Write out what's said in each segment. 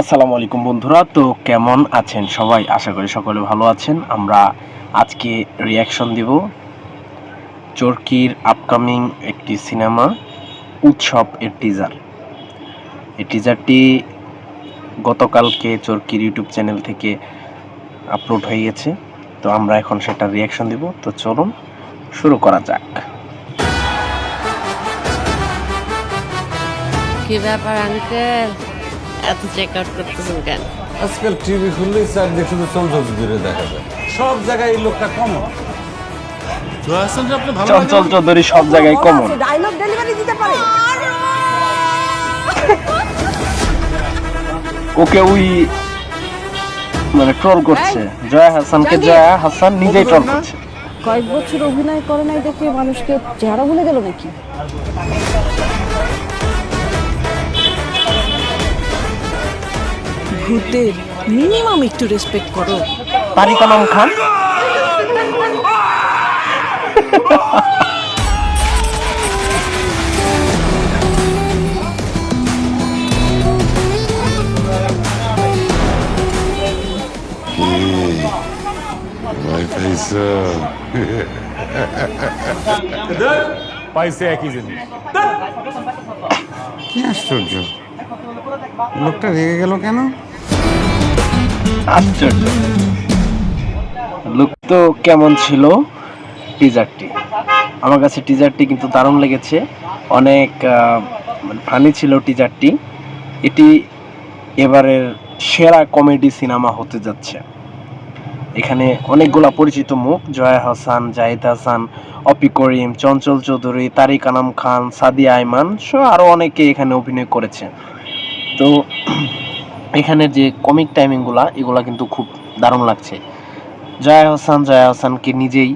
আসসালামু আলাইকুম বন্ধুরা, তো কেমন আছেন সবাই? আশা করি সকলে ভালো আছেন। আমরা আজকে রিয়াকশন দিব চরকির আপকামিং একটি সিনেমা উৎসব এর টিজার এই টিজারটি গতকালকে চরকির ইউটিউব চ্যানেল থেকে আপলোড হয়ে গেছে। তো আমরা এখন সেটা রিয়াকশন দিব। তো চলুন, শুরু করা যাক। কি ব্যাপার আঙ্কেল এত চেক আউট করতেছেন কেন? আজকাল টিভি খুললেই চারদিকে শুধু চঞ্চল দূরে দেখা যায়। সব জায়গায় এই লোকটা কমন চঞ্চল চৌধুরী সব জায়গায় কমন ডায়লগ ডেলিভারি দিতে পারে। ওকে ওই মানে ট্রল করছে। জয়া হাসানকে জয়া হাসান নিজেই ট্রল করছে। কয়েক বছর অভিনয় করে নাই দেখে মানুষকে চেহারা ভুলে গেল নাকি? ভূতের মিনিমাম একটু রেসপেক্ট করো। তারিক আনাম খান। পাইছে একই জিনিস। কি আশ্চর্য? লোকটা রেগে গেল কেন? আশ্চর্য। লুক তো কেমন ছিল টিজারটি আমার কাছে টিজারটি কিন্তু দারুণ লেগেছে। অনেক ফানি ছিল টিজারটি এটি এবারের সেরা কমেডি সিনেমা হতে যাচ্ছে। এখানে অনেকগুলা পরিচিত মুখ, জয়া হাসান, জাহিদ হাসান, অপি করিম, চঞ্চল চৌধুরী, তারিক আনাম খান, সাদিয়া আইমান, সহ আরও অনেকে এখানে অভিনয় করেছে তো এখানে যে কমিক টাইমিংগুলা এগুলা কিন্তু খুব দারুণ লাগছে। জয়া হাসান, জয়া হাসানকে নিজেই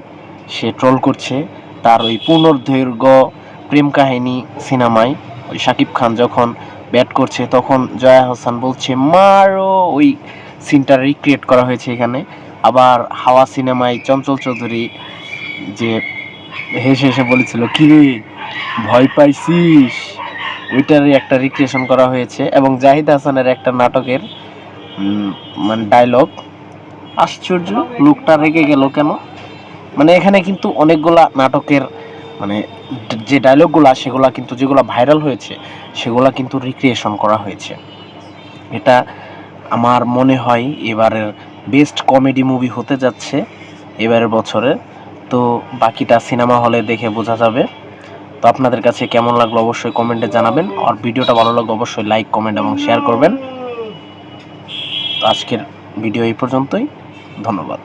সে ট্রল করছে। তার ওই পুনর্দৈর্ঘ্য প্রেম কাহিনী সিনেমায়, ওই শাকিব খান যখন ব্যাট করছে, তখন জয়া হাসান বলছে, মারো! ওই সিনটা রিক্রিয়েট করা হয়েছে এখানে। আবার হাওয়া সিনেমায় চঞ্চল চৌধুরী যে হেসে হেসে বলেছিল কি ভয় পাইছিস? ওইটারই একটা রিক্রিয়েশন করা হয়েছে এবং জাহিদ হাসানের একটা নাটকের মানে ডায়লগ আশ্চর্য, লোকটা রেগে গেল কেন? মানে এখানে কিন্তু অনেকগুলা নাটকের মানে যে ডায়লগগুলা সেগুলা কিন্তু, যেগুলো ভাইরাল হয়েছে, সেগুলা কিন্তু রিক্রিয়েশন করা হয়েছে। এটা আমার মনে হয় এবারের বেস্ট কমেডি মুভি হতে যাচ্ছে এবারের বছরে। তো বাকিটা সিনেমা হলে দেখে বোঝা যাবে। তো আপনাদের কাছে কেমন লাগল অবশ্যই কমেন্টে জানাবেন। আর ভিডিওটা ভালো লাগলে অবশ্যই লাইক, কমেন্ট এবং শেয়ার করবেন। তো আজকের ভিডিও এই পর্যন্তই। ধন্যবাদ।